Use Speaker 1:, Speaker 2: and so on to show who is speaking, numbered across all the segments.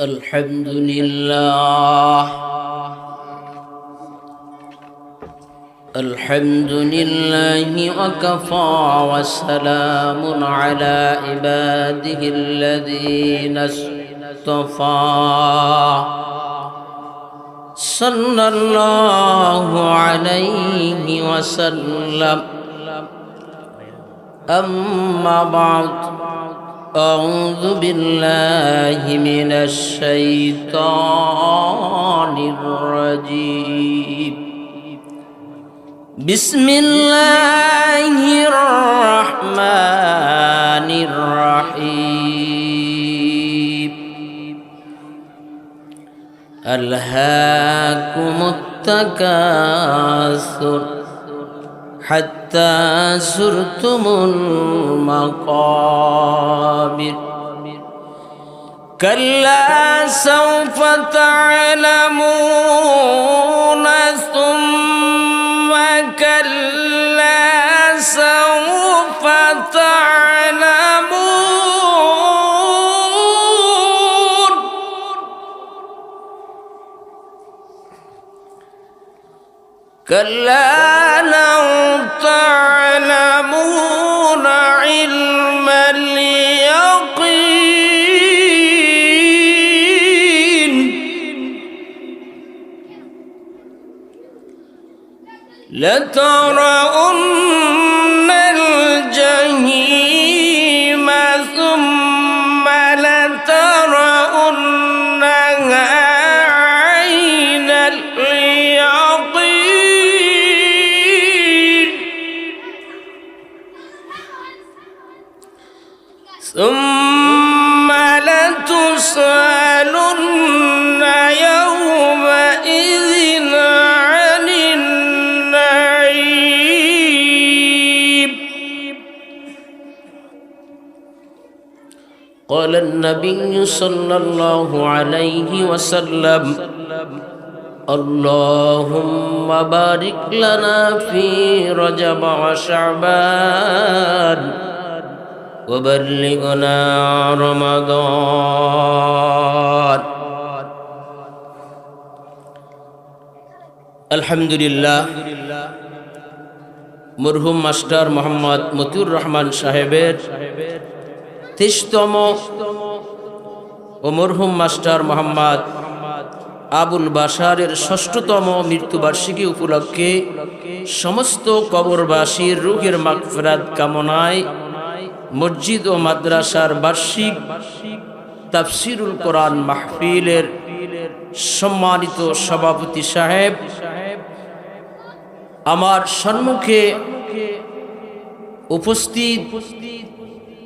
Speaker 1: الحمد لله. الحمد لله وكفى وسلام على عباده الذين اصطفى. صلى الله عليه وسلم. أما بعد. أعوذ بالله من الشيطان الرجيم. بسم الله الرحمن الرحيم. ألهاكم التكاثر. حتى زرتم المقابر. كلا سوف تعلمون ثم كلا سوف تعلمون. كلا تعلمون علم اليقين. لترون قال النبي صلى الله عليه وسلم اللهم بارك لنا في رجب وشعبان وبلغنا رمضان আলহামদুলিল্লাহ মরহুম মাস্টার মোহাম্মদ মতিউর রহমান সাহেবের তেইশতম ও মরহুম মাস্টার মোহাম্মদ আবুল বাসারের ষষ্ঠতম মৃত্যুবার্ষিকী উপলক্ষে সমস্ত কবরবাসীর রুহের মাগফিরাত কামনায় মসজিদ ও মাদ্রাসার বার্ষিক তাফসিরুল কোরআন মাহফিলের সম্মানিত সভাপতি সাহেব, আমার সম্মুখে উপস্থিত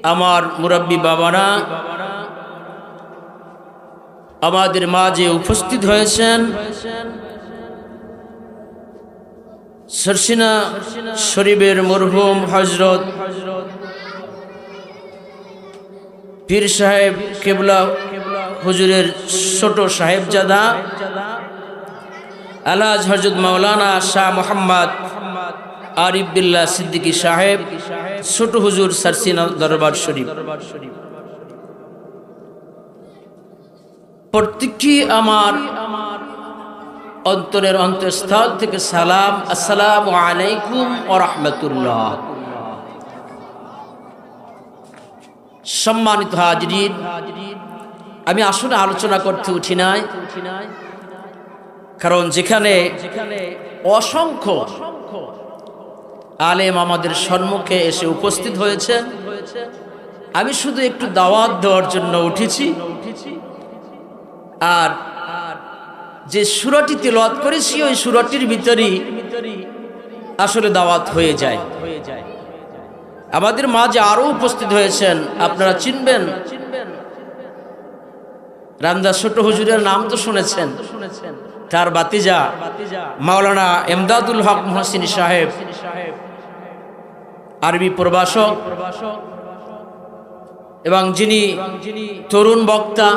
Speaker 1: আমার মুরব্বী বাবারা, আমাদের মাঝে উপস্থিত হয়েছেন সরসিনা শরীফের মরহুম হজরত পীর সাহেব কেবলা হুজুরের ছোট সাহেবজাদা আলাজ হজরত মাওলানা শাহ মোহাম্মদ আরিফ বিল্লা সিদ্দিকী সাহেব ছোট হুজুর সারসিনা দরবার শরীফ। প্রত্যেকটি আমার অন্তরের অন্তঃস্থল থেকে সালাম, আসসালামু আলাইকুম ও রহমতুল্লাহ। সম্মানিত হাজরিন, আমি আসলে আলোচনা করতে উঠি নাই, কারণ যেখানে অসংখ্য আলেম আমাদের সম্মুখে এসে উপস্থিত হয়েছে। আমি শুধু একটু দাওয়াত দেওয়ার জন্য উঠেছি। আর যে সুরাটি তেলাওয়াত করেছি, ওই সুরাটির ভিতরেই আসলে দাওয়াত হয়ে যায়। আমাদের মাঝে আরও উপস্থিত হয়েছেন, আপনারা চিনবেন। রামদাস ছোট হুজুরের নাম তো শুনেছেন। তার বাতিজা মাওলানা এমদাদুল হক মহসিন সাহেব। আরবি প্রবাসক এবং যিনি তরুণ বক্তা,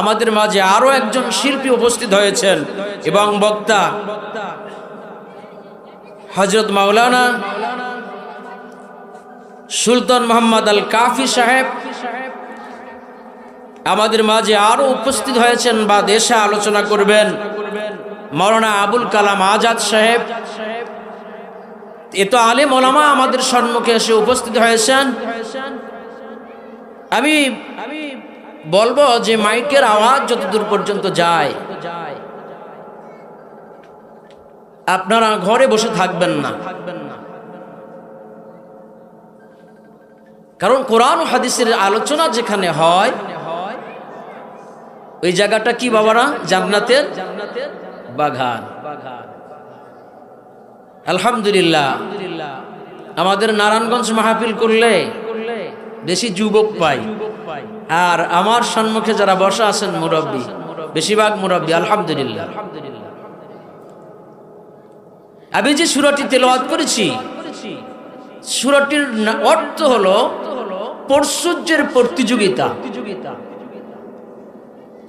Speaker 1: আমাদের মাঝে আরও একজন শিল্পী উপস্থিত হয়েছেন এবং বক্তা হজরত মাওলানা সুলতান মোহাম্মদ আল কাফি সাহেব। আমাদের মাঝে আরও উপস্থিত হয়েছেন বা দেশে আলোচনা করবেন। মৌলানা আবুল কালাম আজাদ সাহেব। এ তো আলেম ওলামা আমাদের সম্মুখে এসে উপস্থিত হয়েছেন। আমি আমি বলব যে মাইকের আওয়াজ যতদূর পর্যন্ত যায়, আপনারা ঘরে বসে থাকবেন না। কারণ কোরআন হাদিসের আলোচনা যেখানে হয়, ওই জায়গাটা কি বাবারা? জান্নাতের বাগান। আলহামদুলিল্লাহ। আমাদের নারায়ণগঞ্জ মাহফিল করলে বেশি যুবক পাই আর আমার সম্মুখে যারা বসা আছেন মুরব্বী, বেশিরভাগ মুরব্বী, আলহামদুলিল্লাহ। আমি যে সুরাটি তেলাওয়াত করেছি, সুরাটির অর্থ হলো পরশুজ্যের প্রতিযোগিতা।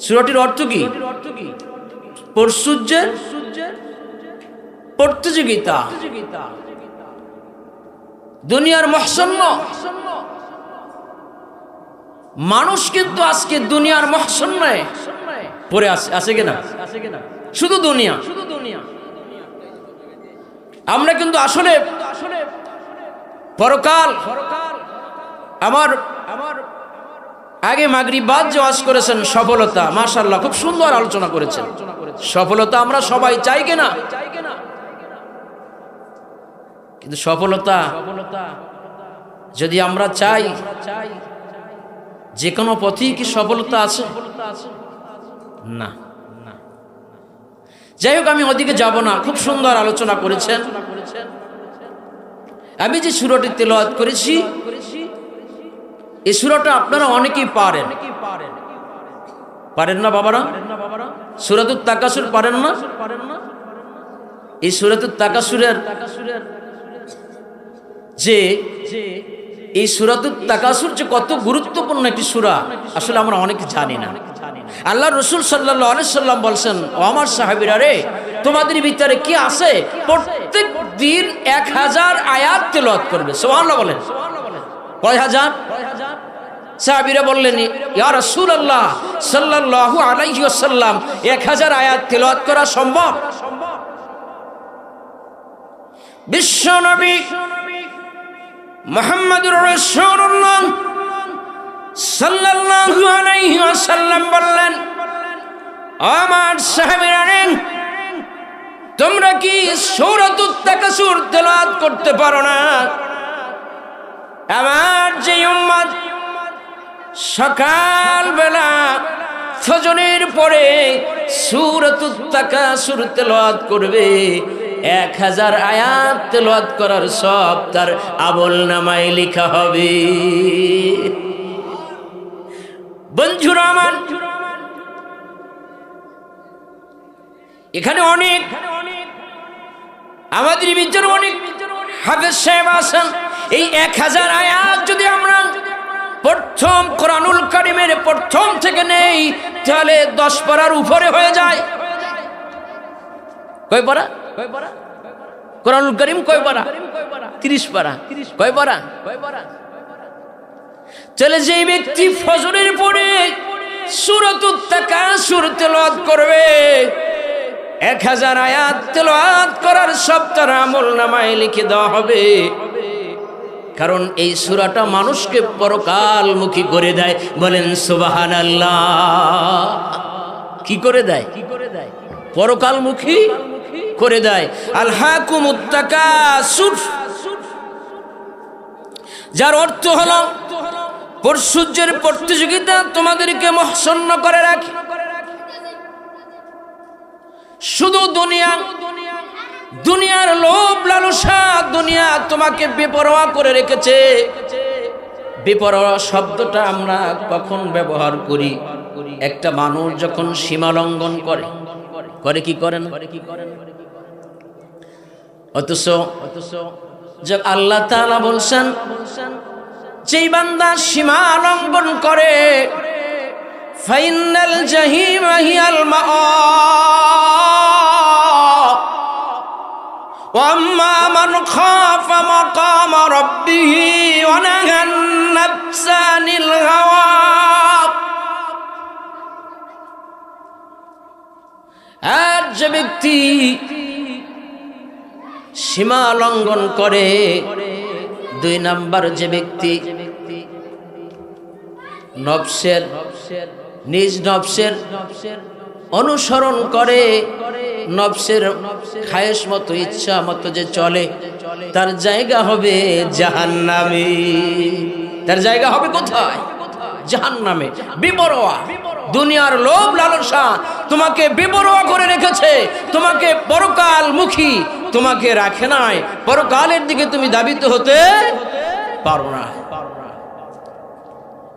Speaker 1: সুরাটির অর্থ কি? পরশুজ্যের প্রতিযোগিতা। দুনিয়ার মহসন্ন মানুষ কিন্তু আজকে দুনিয়ার মহসন্নয় পরে আছে। আছে কিনা? শুধু দুনিয়া। শুধু দুনিয়া আমরা কিন্তু আসলে পরকাল আমার আমার আগে মাগরি বাদ যে ওয়াজ করেছেন, সফলতা মাশাল্লাহ খুব সুন্দর আলোচনা করেছেন। সফলতা আমরা সবাই চাই কিনা? কিন্তু সফলতা যদি আমরা চাই যে কোনো পথেই কি সফলতা আছে? না। যাই হোক, আমি ওদিকে যাব না। খুব সুন্দর আলোচনা করেছেন। আমি যে সুরটি তেলাওয়াত করেছি, এই সুরাটা আপনারা অনেকেই পারেন। পারেন না বাবারা? সুরাতুর তাকাসুর পারেন না? এই সুরাতুর তাকাসুরের যে এই সুরাতুর তাকাসুর যে কত গুরুত্বপূর্ণ একটি সুরা, আসলে আমরা অনেকে জানি না। আল্লাহ রসুল সাল্লাহ সাল্লাম বলছেন, ও আমার সাহাবিরা রে, তোমাদের ভিতরে কি আছে? প্রত্যেক দিন এক হাজার আয়াত তেলত করবে। সোহান্লা বলেন। কয় হাজার? সাহাবিরা বললেন, ইয়া রাসূল আল্লাহ সাল্লাল্লাহু আলাইহি ওয়াসাল্লাম, এক হাজার আয়াত তেলাওয়াত করা সম্ভব? বিশ্ব নবী মুহাম্মদুর রাসূলুল্লাহ সাল্লাল্লাহু আলাইহি ওয়াসাল্লাম বললেন, আমার সাহাবীরা তোমরা কি সূরাতুত তাকাসুর তেলাওয়াত করতে পারো না? আমার যে উম্মত সকালবেলা ফজরের পরে সুরতুত তাকাসুর তেলাওয়াত করবে এক হাজার আয়াত তেলাওয়াত করার সব তার আবল নামায় লেখা হবে। বন্ধুরা আমার, এখানে অনেক আমাদের ভিতরে অনেক হাফেজ সাহেব আছেন। এই এক হাজার আয়াত যদি আমরা প্রথম কোরআনুল কারিমের প্রথম থেকে নেই, তাহলে দশ পারার উপরে হয়ে যায়। কয় পারা? কোরআনুল করিম কয় পারা? তিরিশ পারা। কয় পারা? তাহলে যে ব্যক্তি ফজরের পরে সুরতুত টাকা সুর তেলাওয়াত করবে। এক হাজার আয়াত তেলাওয়াত করার সব তার আমল নামায় লিখে দেওয়া হবে। কারণ এই সুরাটা মানুষকে পরকালমুখী করে দেয়। বলেন সুবাহান আল্লাহ কি করে দেয় কি করে দেয়? পরকালমুখী? করে দেয়। আল্লাহ কুমুত্তাকাসুর যার অর্থ হলো পরশুজ্যের প্রতিযোগিতা তোমাদেরকে মহসন্ন করে রাখে। শুধু দুনিয়া, দুনিয়ার লোভ লালসা দুনিয়া তোমাকে বেপরোয়া করে রেখেছে। বেপরোয়া শব্দটা আমরা কখন ব্যবহার করি? একটা মানুষ যখন সীমা লঙ্ঘন করে করে কি করেন করে কি করেন অথচ যে আল্লাহ তালা বলছেন, যেই বান্দা সীমা লঙ্ঘন করে, ফাইনাল জাহিম হিয়াল মা واما من خاف مقام ربه ونهى النفس عن যে ব্যক্তি সীমা লঙ্ঘন করে। দুই নাম্বার যে ব্যক্তি নবসের, নিজ নবসের অনুসরণ করে, নবসের খায়েশ মতো, ইচ্ছা মতো যে চলে, তার জায়গা হবে জাহান্নামে। তার জায়গা হবে কোথায়? জাহান্নামে। বিবরোয়া। দুনিয়ার লোভ লালসা তোমাকে বিবরোয়া করে রেখেছে। তোমাকে পরকাল মুখী তোমাকে রাখে নাই। পরকালের দিকে তুমি দাবিত হতে পারো না।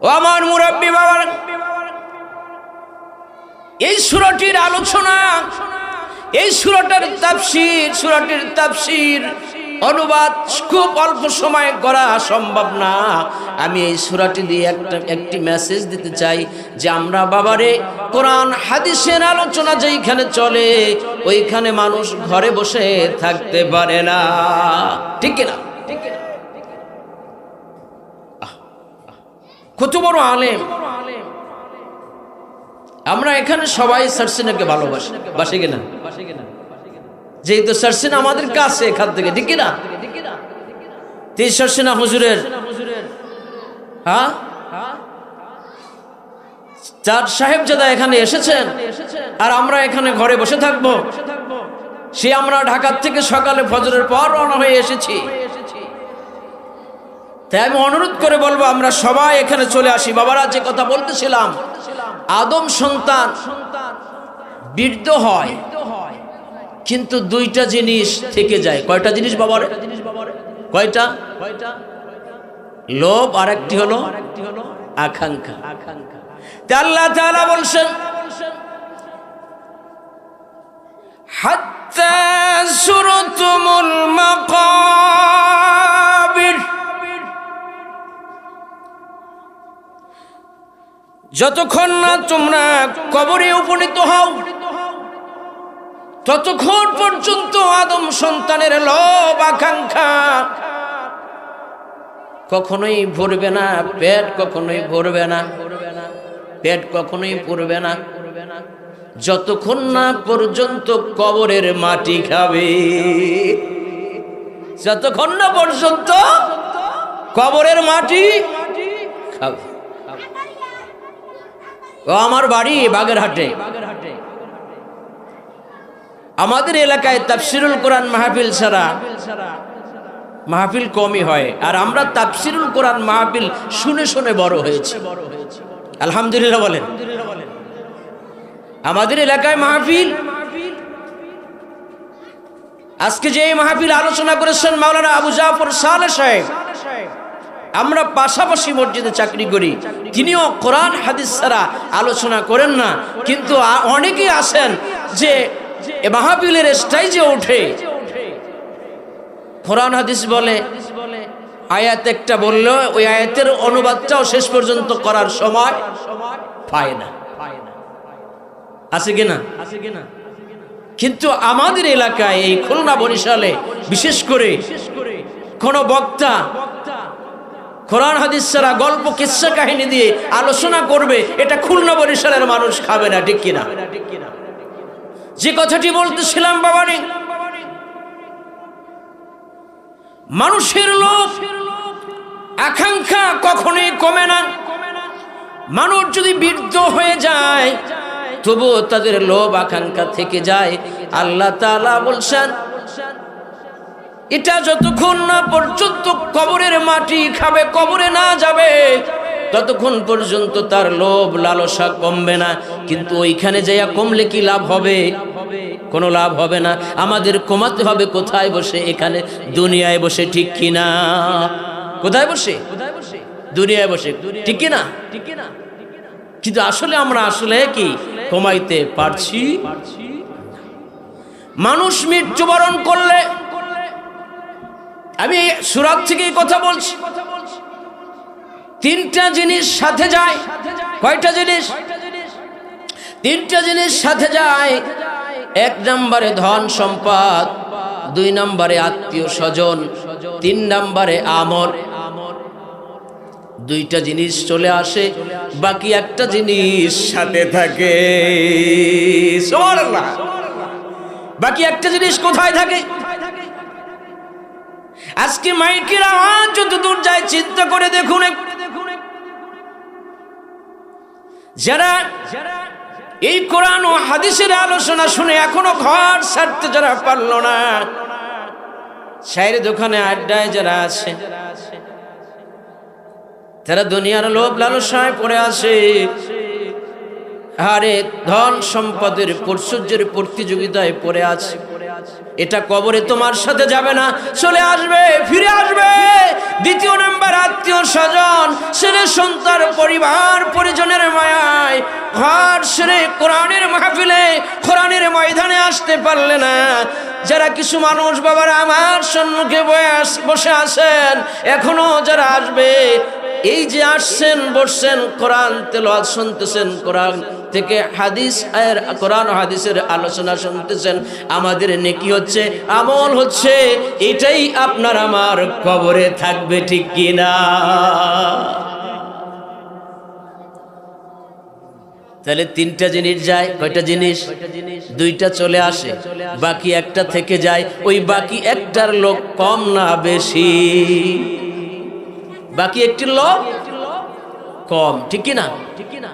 Speaker 1: ও আমার মুরব্বী বাবা, এই সুরটির আলোচনা, এই সুরটার তাফসির, সুরটির তাফসির অনুবাদ খুব অল্প সময় করা সম্ভব না। আমি এই সুরাটি দিয়ে একটা, একটি মেসেজ দিতে চাই যে আমরা বাবারে, কোরআন, হাদিসের আলোচনা যেইখানে চলে, ওইখানে মানুষ ঘরে বসে থাকতে পারে না। ঠিক না কত বড় আলেম। আমরা এখানে সবাই সার্সিনাকে ভালোবাসি। বাসে কিনা? যেহেতু সার্সিনা আমাদের কাছে এখান থেকে, ঠিক কিনা? তিন সার্সিনা হুজুরের। হ্যাঁ? চার সাহেবজাদা এখানে এসেছেন, আর আমরা এখানে ঘরে বসে থাকব। সে আমরা ঢাকার থেকে সকালে ফজরের পর রওনা হয়ে এসেছি। তাই আমি অনুরোধ করে বলব, আমরা সবাই এখানে চলে আসি। বাবারা, যে কথা বলতেছিলাম, আদম সন্তান বৃদ্ধ হয়। কিন্তু দুইটা জিনিস থেকে যায়। কয়টা জিনিস বাবার কয়টা? লোভ আর একটি হলো আকাঙ্ক্ষা। আল্লাহ বলছেন যতক্ষণ না তোমরা কবরে উপনীত হও ততক্ষণ পর্যন্ত আদম সন্তানের লোভ, আকাঙ্ক্ষা কখনোই ভরবে না, পেট কখনোই ভরবে না, পেট কখনোই পড়বে না। যতক্ষণ না পর্যন্ত কবরের মাটি খাবে, যতক্ষণ না পর্যন্ত কবরের মাটি খাবে। ও আমার বাড়ি বাগেরহাটে। আমাদের এলাকায় তাফসিরুল কোরআন মাহফিল ছাড়া মাহফিল কমই হয়। আর আমরা তাফসিরুল কোরআন মাহফিল শুনে শুনে বড় হয়েছে। আলহামদুলিল্লাহ বলেন। আমাদের এলাকায় মাহফিল। আজকে যে মাহফিল আলোচনা করেছেন মাওলানা আবু জাফর সালে সাহেব, আমরা পাশাপাশি মসজিদে চাকরি করি। তিনিও কোরআন, হাদিস ছাড়া আলোচনা করেন না। কিন্তু অনেকেই আছেন যে এ মাহফিলের স্টাইজে ওঠে কোরআন হাদিস বলে, আয়াত একটা বলল, ওই আয়াতের অনুবাদটাও শেষ পর্যন্ত করার সময় পায় না। আছে কিনা আছে কিনা কিন্তু আমাদের এলাকায় এই খুলনা বরিশালে বিশেষ করে কোন বক্তা কোরআন হাদিস ছাড়া গল্প কিচ্ছা কাহিনী দিয়ে আলোচনা করবে, এটা খুলনা বরিশালের মানুষ খাবে না ঠিক কিনা ঠিক কিনা? যে কথাটি বলতেছিলাম বাবানি, মানুষের লোভ, আকাঙ্ক্ষা কখনোই কমে না। মানুষ যদি বৃদ্ধ হয়ে যায়, তবুও তাদের লোভ, আকাঙ্ক্ষা থেকে যায়। আল্লাহ তাআলা বলছেন, এটা যতক্ষণ না পর্যন্ত কবরের মাটি খাবে, কবরে না যাবে ততক্ষণ পর্যন্ত তার লোভ, লালসা কমবে না। কিন্তু ওইখানে যাইয়া কমলে কি লাভ হবে? কোনো লাভ হবে না। আমাদের কমাতে হবে কোথায় বসে? এখানে দুনিয়ায় বসে ঠিক কিনা? কোথায় বসে? দুনিয়ায় বসে ঠিক কিনা? ঠিক কিনা কিন্তু আসলে আমরা আসলে কি কমাইতে পারছি? মানুষ মৃত্যুবরণ করলে, আমি সুরাত থেকে কথা বলছি। তিনটা জিনিস সাথে যায়। কয়টা জিনিস? তিনটা জিনিস সাথে যায়। এক নম্বরে ধন সম্পদ, দুই নম্বরে আত্মীয় স্বজন, তিন নম্বরে আমল। দুইটা জিনিস চলে আসে, বাকি একটা জিনিস সাথে থাকে। বাকি একটা জিনিস কোথায় থাকে? আজকে মাইকের আওয়াজ যত দূর যায় চিন্তা করে দেখুন একটু। যারা এই কোরআন ও হাদিসের আলোচনা শুনে এখনও ঘর ছাড়তে যারা পারল না, শায়ের দোকানে আড্ডায় যারা আছে, তারা দুনিয়ার লোভ লালসায় পড়ে আসে আরে ধন সম্পদের পরশুয্যের প্রতিযোগিতায় পড়ে আছে। এটা কবরে তোমার সাথে যাবে না। চলে আসবে, ফিরে আসবে। দ্বিতীয় নম্বর আত্মীয় স্বজন, ছেলে সন্তান, পরিবার, পরিজনের মায়ায়। ঘর সেরে কোরআনের মাহফিলে, কোরআনের ময়দানে আসতে পারলে না। যারা কিছু মানুষ বাবারা আমার সম্মুখে বসে আছেন, এখনও যারা আসবে এই যে আসছেন, বসছেন, কোরআন তেলাওয়াত শুনতেছেন, কোরআন থেকে হাদিস, এর কোরআন হাদিসের আলোচনা শুনতেছেন, আমাদের নেকি হচ্ছে, আমল হচ্ছে, এটাই আপনার আমার কবরে থাকবে ঠিক কিনা? তাহলে তিনটা জিনিস যায়, কয়টা জিনিস? দুইটা চলে আসে, বাকি একটা থেকে যায়, ওই বাকি একটার লোক কম না বেশি। বাকি একটি লোক কম, ঠিক কি না ঠিক কি না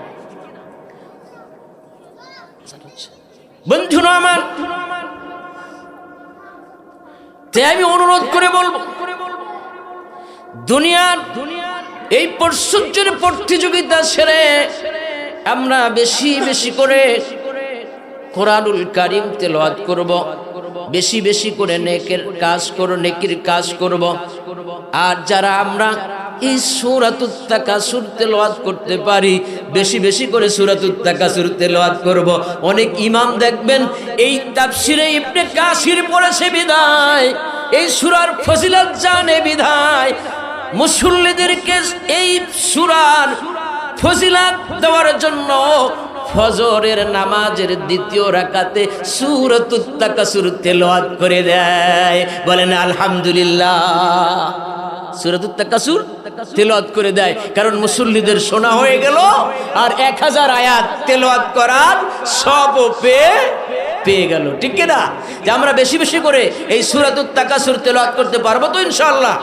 Speaker 1: বন্ধু আমার, তাই আমি অনুরোধ করে বলব, দুনিয়ার এই পরশুজ্যের প্রতিযোগিতা ছেড়ে আমরা বেশি বেশি করে কোরআনুল কারিম তেলাওয়াত করব, বেশি বেশি করে নেকের কাজ করো, নেকির কাজ করব। আর যারা আমরা এই সুরাতুত তাকাসুর তেলাওয়াত করতে পারি, বেশি বেশি করে সুরাতুত তাকাসুর তেলাওয়াত করব। অনেক ইমাম দেখবেন, এই তাফসিরে ইবনে কাসির পড়েছে বিদায়, এই সুরার ফজিলত জানে বিধায় মুসল্লিদেরকে এই সুরার ফজিলাত দেওয়ার জন্য ফজরের নামাজের দ্বিতীয় রাকাতে সুরতুত তাকাসুর তেলাওয়াত করে দেয়। বলেন, আলহামদুলিল্লাহ। করে দেয়। কারণ মুসল্লিদের হয়ে গেল আর এক হাজার সব পেয়ে পেয়ে গেল। ঠিক যে আমরা বেশি বেশি করে এই সুরাতুত তাকাসুর তেলাওয়াত করতে পারব তো ইনশাআল্লাহ।